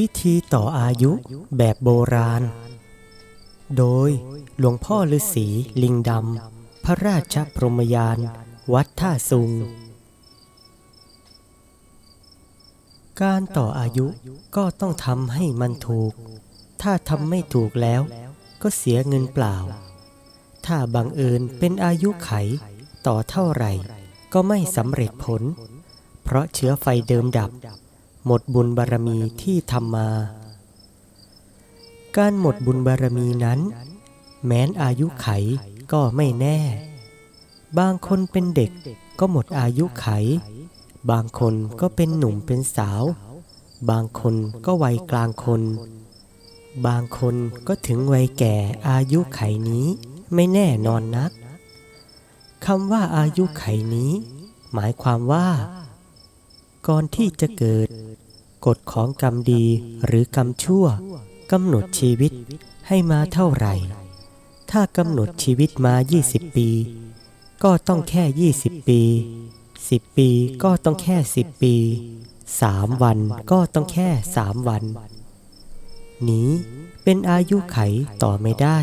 วิธีต่ออายุแบบโบราณ โดยหลวงพ่อฤาษีลิงดำ พระราชพรมยาน วัดท่าซุง การต่ออายุก็ต้องทำให้มันถูก ถ้าทำไม่ถูกแล้ว ก็เสียเงินเปล่า ถ้าบังเอิญเป็นอายุไขต่อเท่าไหร่ ก็ไม่สำเร็จผล เพราะเชื้อไฟเดิมดับ หมดบุญบารมีที่ทำมา การหมดบุญบารมีนั้น แม้นอายุไขก็ไม่แน่ บางคนเป็นเด็กก็หมดอายุไข บางคนก็เป็นหนุ่มเป็นสาว บางคนก็วัยกลางคน บางคนก็ถึงวัยแก่อายุไขนี้ไม่แน่นอนนักคำว่าอายุไขนี้ หมายความว่า ก่อนที่จะเกิด กฎของกรรมดีหรือกรรมชั่วกำหนดชีวิตให้มาเท่าไหร่ ถ้ากำหนดชีวิตมา 20 ปี ก็ต้องแค่ 20 ปี 10 ปีก็ต้องแค่ 10 ปี 3 วันก็ต้องแค่ 3 วัน นี้เป็นอายุไขต่อไม่ได้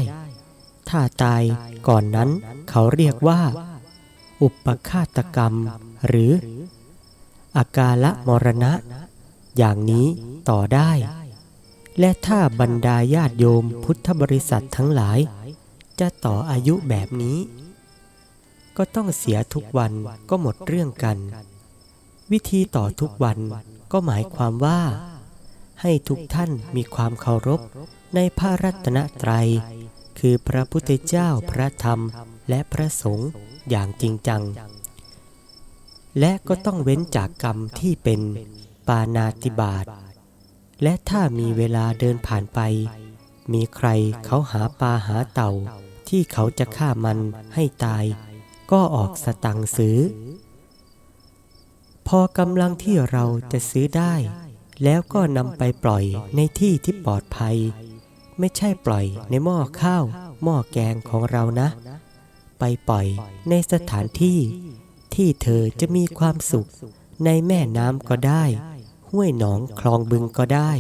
ถ้าตายก่อนนั้นเขาเรียกว่า อุปฆาตกรรมหรือ อาการละมรณะ อย่างนี้ต่อได้ และถ้าบรรดาญาติโยมพุทธบริษัททั้งหลาย จะต่ออายุแบบนี้ ก็ต้องเสียทุกวันก็หมดเรื่องกัน วิธีต่อทุกวันก็หมายความว่า ให้ทุกท่านมีความเคารพในพระรัตนตรัย คือพระพุทธเจ้าพระธรรมและพระสงฆ์อย่างจริงจัง และก็ต้องเว้นจากกรรมที่เป็นปานาติบาตและถ้ามีเวลาเดินผ่านไป มีใครเขาหาปลาหาเต่า ที่เขาจะฆ่ามันให้ตาย ก็ออกสตังซื้อ พอกำลังที่เราจะซื้อได้ แล้วก็นำไปปล่อยในที่ที่ปลอดภัย ไม่ใช่ปล่อยในหม้อข้าว หม้อแกงของเรานะ ไปปล่อยในสถานที่ ที่เธอจะมีความสุขในแม่น้ำก็ได้ ห้วยหนองคลองบึงก็ได้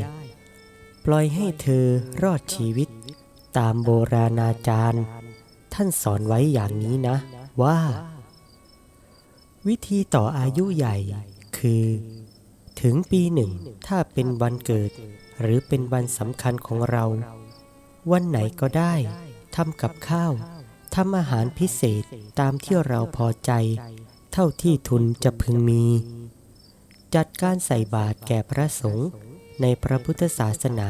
ปล่อยให้เธอรอดชีวิต ตามโบราณอาจารย์ ท่านสอนไว้อย่างนี้นะ ว่า วิธีต่ออายุใหญ่คือ ถึงปีหนึ่งถ้าเป็นวันเกิด หรือเป็นวันสำคัญของเรา วันไหนก็ได้ทำกับข้าวทำอาหารพิเศษตามที่เราพอใจ เท่าที่ทุนจะพึงมี จัดการใส่บาตรแก่พระสงฆ์ในพระพุทธศาสนา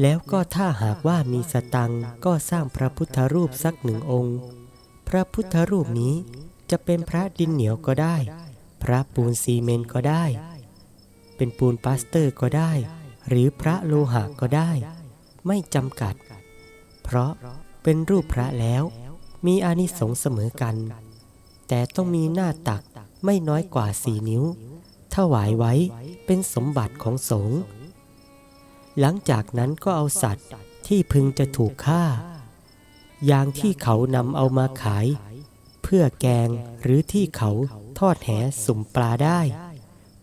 แล้วก็ถ้าหากว่ามีสตังก็สร้างพระพุทธรูปสักหนึ่งองค์ พระพุทธรูปนี้จะเป็นพระดินเหนียวก็ได้ พระปูนซีเมนต์ก็ได้ เป็นปูนปาสเตอร์ก็ได้ หรือพระโลหะก็ได้ ไม่จำกัด เพราะเป็นรูปพระแล้วมีอานิสงส์เสมอกัน แต่ต้องมีหน้าตักไม่น้อยกว่าสี่นิ้วถวายไว้เป็นสมบัติของสงฆ์หลังจากนั้นก็เอาสัตว์ที่พึงจะถูกฆ่า อย่างที่เขานำเอามาขาย เพื่อแกงหรือที่เขาทอดแหสุ่มปลาได้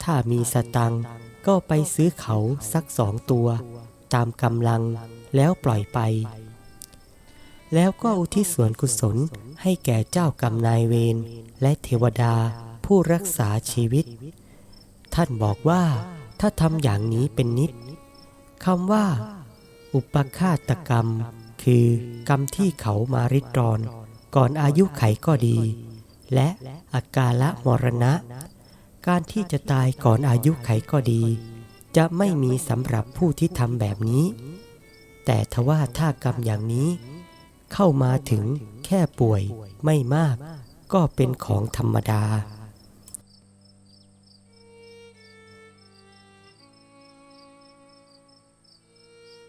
ถ้ามีสตังก็ไปซื้อเขาสักสองตัว ตามกำลังแล้วปล่อยไป แล้วก็อุทิศส่วนกุศล ให้แก่เจ้ากรรมนายเวรและเทวดาผู้รักษาชีวิต ท่านบอกว่าถ้าทำอย่างนี้เป็นนิดคำว่า อุปฆาตกรรม คือกรรมที่เขามาริดรอน ก่อนอายุไขก็ดี และอาการละมรณะ การที่จะตายก่อนอายุไขก็ดี จะไม่มีสำหรับผู้ที่ทำแบบนี้ แต่ทว่าถ้ากรรมอย่างนี้ เข้ามาถึง แค่ป่วยไม่มากก็เป็นของธรรมดา